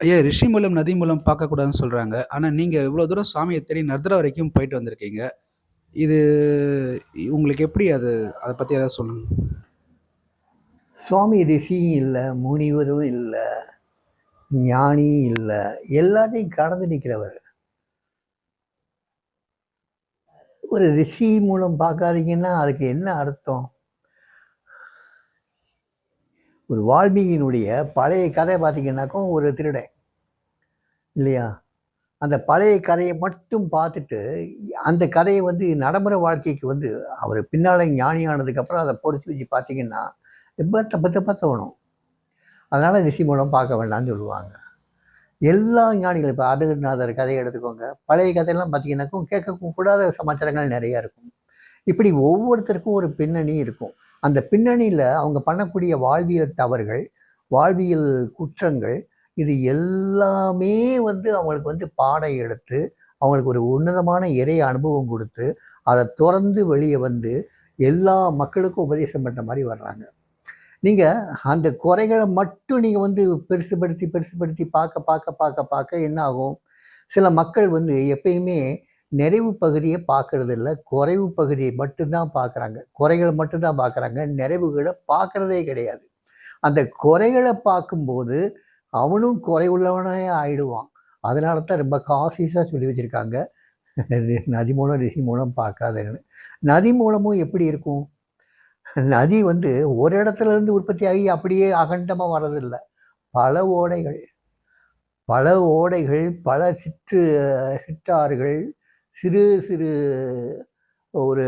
ஐயா ரிஷி மூலம், நதி மூலம் பார்க்கக்கூடாதுன்னு சொல்கிறாங்க ஆனால் நீங்கள் இவ்வளோ தூரம் சாமியை தேடி நர்தர வரைக்கும் போயிட்டு வந்திருக்கீங்க. இது உங்களுக்கு எப்படி அது அதை பற்றி ஏதாவது சொல்லுங்க. சுவாமி ரிஷியும் இல்லை முனிவரும் இல்லை ஞானியும் இல்லை எல்லாத்தையும் கடந்து நிற்கிறவர் ஒரு ரிஷி மூலம் பார்க்காதீங்கன்னா, அதுக்கு என்ன அர்த்தம்? ஒரு வால்மீகியினுடைய பழைய கதை பார்த்தீங்கன்னாக்கும் ஒரு திருடன். இல்லையா? அந்த பழைய கதையை மட்டும் பார்த்துட்டு, அந்த கதையை வந்து நடைமுறை வாழ்க்கைக்கு வந்து அவர் பின்னால் ஞானி ஆனதுக்கப்புறம் அத பொறிச்சு வச்சு பார்த்தீங்கன்னா, ரொம்ப தப்ப தப்ப தோணும். அதனால் ரிஷி மூலம் பார்க்க வேண்டாம்னு சொல்லுவாங்க. எல்லா ஞானிகளும் இப்போ அருகநாதர் கதையை எடுத்துக்கோங்க. பழைய கதையெல்லாம் பார்த்தீங்கன்னாக்கும் கேட்க கூடாத சமாச்சாரங்கள் நிறையா இருக்கும். இப்படி ஒவ்வொருத்தருக்கும் ஒரு பின்னணி இருக்கும். அந்த பின்னணியில் அவங்க பண்ணக்கூடிய வாழ்வியல் தவறுகள், வாழ்வியல் குற்றங்கள், இது எல்லாமே வந்து அவங்களுக்கு வந்து பாடம் எடுத்து, அவங்களுக்கு ஒரு உன்னதமான இறை அனுபவம் கொடுத்து அதை திறந்து வெளியே வந்து எல்லா மக்களுக்கும் உபதேசம் பண்ணுற மாதிரி வர்றாங்க. நீங்கள் அந்த குறைகளை மட்டும் நீங்கள் வந்து பெருசுபடுத்தி, பெருசுபடுத்தி பார்க்க, பார்க்க, பார்க்க, பார்க்க என்ன ஆகும்? சில மக்கள் வந்து எப்பயுமே நிறைவு பகுதிய பார்க்கறதில்ல. குறைவு பகுதியை மட்டும்தான் பார்க்குறாங்க. குறைகளை மட்டும்தான் பார்க்குறாங்க. நிறைவுகளை பார்க்குறதே கிடையாது. அந்த குறைகளை பார்க்கும்போது, அவனும் குறை உள்ளவனே ஆயிடுவான். அதனால தான் ரொம்ப காசியஸாக சொல்லி வச்சுருக்காங்க நதி மூலம், ரிஷி மூலம் பார்க்காதன்னு. நதி மூலமும் எப்படி இருக்கும்? நதி வந்து ஒரு இடத்துல இருந்து உற்பத்தி ஆகி அப்படியே அகண்டமாக வர்றதில்லை பல ஓடைகள். பல ஓடைகள், பல சிற்று சிற்றாறுகள், சிறு சிறு ஒரு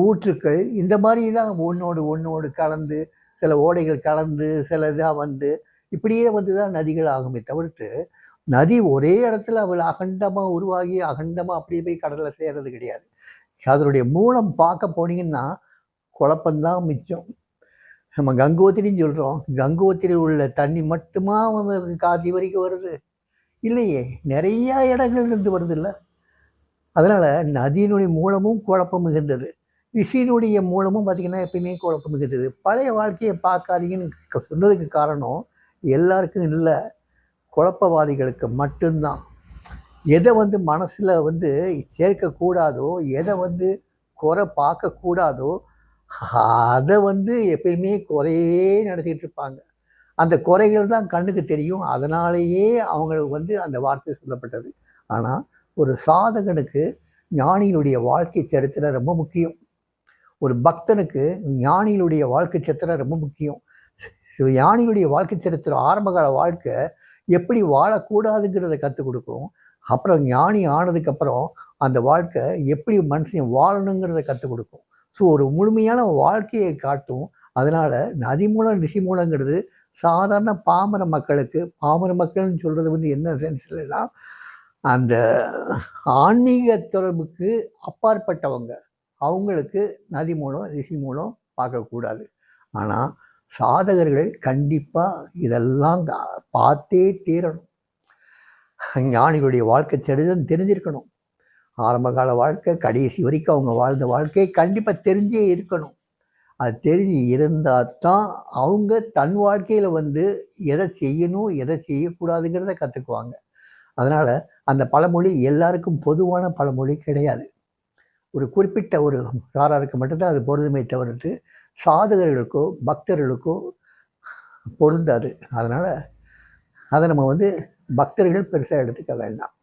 ஊற்றுக்கள் இந்த மாதிரி தான் ஒன்றோடு ஒன்றோடு கலந்து, சில ஓடைகள் கலந்து, சில இதாக வந்து, இப்படியே வந்து தான் நதிகள் ஆகுமே தவிர்த்து, நதி ஒரே இடத்துல அவள் அகண்டமாக உருவாகி, அகண்டமாக அப்படியே போய் கடலில் சேர்றது கிடையாது. அதனுடைய மூலம் பார்க்க போனீங்கன்னா, குழப்பந்தான் மிச்சம். நம்ம கங்கோத்திரின்னு சொல்கிறோம் கங்கோத்திரியில் உள்ள தண்ணி மட்டுமா வந்து காசி வரைக்கும் வருது? இல்லையே! நிறையா இடங்கள்லேருந்து வருது இல்லை அதனால் நதியினுடைய மூலமும் குழப்பம் மிகுந்தது. ரிஷியினுடைய மூலமும் பார்த்திங்கன்னா எப்பயுமே குழப்பம் மிகுந்தது. பழைய வாழ்க்கையை பார்க்காதீங்கன்னு சொன்னதுக்கு காரணம், எல்லாருக்கும் இல்லை குழப்பவாதிகளுக்கு மட்டும்தான் எதை வந்து மனசில் வந்து சேர்க்கக்கூடாதோ, எதை வந்து குறை பார்க்கக்கூடாதோ, அதை வந்து எப்பயுமே குறையே நடத்திக்கிட்டு இருப்பாங்க. அந்த குறைகள் தான் கண்ணுக்கு தெரியும். அதனாலேயே அவங்களுக்கு வந்து அந்த வார்த்தை சொல்லப்பட்டது. ஆனால் ஒரு சாதகனுக்கு ஞானியினுடைய வாழ்க்கை சரித்திரம் ரொம்ப முக்கியம். ஒரு பக்தனுக்கு ஞானியினுடைய வாழ்க்கை சரித்திரம் ரொம்ப முக்கியம். ஞானியினுடைய வாழ்க்கை சரித்திரம் ஆரம்பகால வாழ்க்கை எப்படி வாழக்கூடாதுங்கிறத கற்றுக் கொடுக்கும் அப்புறம் ஞானி ஆனதுக்கப்புறம், அந்த வாழ்க்கை எப்படி மனுஷன் வாழணுங்கிறத கற்றுக் கொடுக்கும் ஸோ ஒரு முழுமையான வாழ்க்கையை காட்டும். அதனால் நதி மூலம், ரிஷி மூலங்கிறது சாதாரண பாமர மக்களுக்கு பாமர மக்கள்னு சொல்கிறது வந்து என்ன சென்ஸ்லனா, அந்த ஆன்மீக தொடர்புக்கு அப்பாற்பட்டவங்க. அவங்களுக்கு நதி மூலம், ரிஷி மூலம் பார்க்கக்கூடாது. ஆனால் சாதகர்கள் கண்டிப்பாக இதெல்லாம் பார்த்தே தீரணும். ஞானிகளுடைய வாழ்க்கை சரிதம் தெரிஞ்சிருக்கணும். ஆரம்பகால வாழ்க்கை, கடைசி வரைக்கும் அவங்க வாழ்ந்த வாழ்க்கையை கண்டிப்பாக தெரிஞ்சே இருக்கணும். அது தெரிஞ்சு இருந்தால் தான், அவங்க தன் வாழ்க்கையில் வந்து எதை செய்யணும், எதை செய்யக்கூடாதுங்கிறத கற்றுக்குவாங்க அதனால் அந்த பழமொழி எல்லாருக்கும் பொதுவான பழமொழி கிடையாது. ஒரு குறிப்பிட்ட ஒரு சாராருக்கு மட்டும்தான் அது பொருந்துமே தவிர்த்து, சாதகர்களுக்கோ, பக்தர்களுக்கோ பொருந்தாது. அதனால் அதை நம்ம வந்து பக்தர்கள் பெருசாக எடுத்துக்க வேண்டாம்.